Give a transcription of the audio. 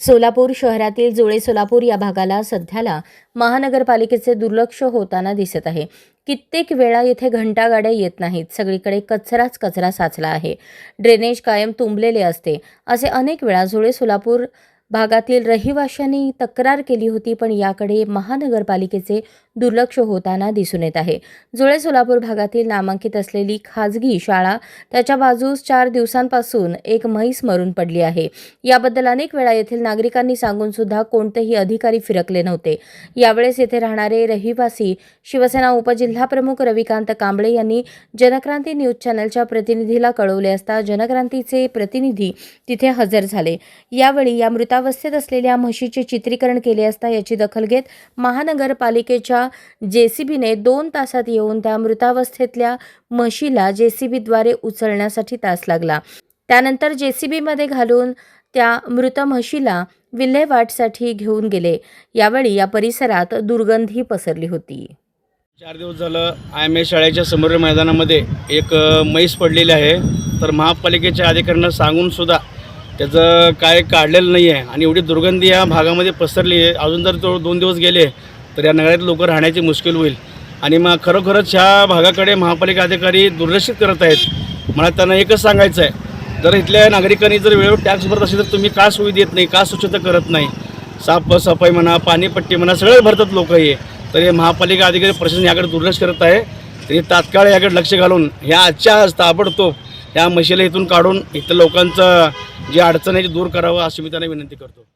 सोलापूर शहरातील जुळे सोलापूर या भागाला सध्याला महानगरपालिकेचे दुर्लक्ष होताना दिसत आहे. कित्येक वेळा येथे घंटागाड्या येत नाहीत. सगळीकडे कचराच कचरा साचला आहे. ड्रेनेज कायम तुंबलेले असते. असे अनेक वेळा जुळे सोलापूर भागातील रहिवाशांनी तक्रार केली होती पण याकडे महानगरपालिकेचे दुर्लक्ष होताना दिसून येत आहे. जुळे सोलापूर भागातील नामांकित असलेली खाजगी शाळा त्याच्या बाजूस चार दिवसांपासून एक म्हैस मरून पडली आहे. याबद्दल अनेक वेळा येथील नागरिकांनी सांगून सुद्धा कोणतेही अधिकारी फिरकले नव्हते. यावेळेस येथे राहणारे रहिवासी शिवसेना उपजिल्हाप्रमुख रविकांत कांबळे यांनी जनक्रांती न्यूज चॅनलच्या प्रतिनिधीला कळवले असता जनक्रांतीचे प्रतिनिधी तिथे हजर झाले. यावेळी या मृतावस्थेत असलेल्या म्हशीचे चित्रीकरण केले असता याची दखल घेत महानगरपालिकेच्या जेसीबीने दोन तासात येऊन त्या मृतावस्थेतल्या म्हशीला जेसीबीद्वारे उचलण्यासाठी तास लागला. त्यानंतर जेसीबीमध्ये घालून त्या मृत म्हशीला विल्हेवाटसाठी घेऊन गेले. यावेळी या परिसरात दुर्गंधी पसरली होती. चार दिवस झालं आय एम ए शाळेच्या समोरील मैदानामध्ये एक म्हैस पडलेली आहे. तर महापालिकेच्या अधिकाऱ्यांना सांगून सुद्धा त्याचं काय काढलेलं नाही आहे आणि एवढी दुर्गंधी या भागामध्ये पसरली आहे. अजून जर तो दोन दिवस गेले तर या नगरात लोक राहण्याची मुश्किल होईल. आणि मग खरोखरच ह्या भागाकडे महापालिका अधिकारी दुर्लक्षित करत आहेत. मला त्यांना एकच सांगायचं आहे. जर इथल्या नागरिकांनी जर वेळेवर टॅक्स भरत असेल तर तुम्ही का सोयी देत नाही? का स्वच्छता करत नाही? साफ सफाई म्हणा पाणीपट्टी म्हणा सगळे भरतात लोक हे. तर हे महापालिका अधिकारी प्रशासन याकडे दुर्लक्ष करत आहे. तरी तात्काळ याकडे लक्ष घालून ह्या आजच्या आज ताबडतोब ह्या म्हशीला इथून काढून इथं लोकांचं जी अडचण आहे ती दूर करावं अशी मी त्यांना विनंती करतो.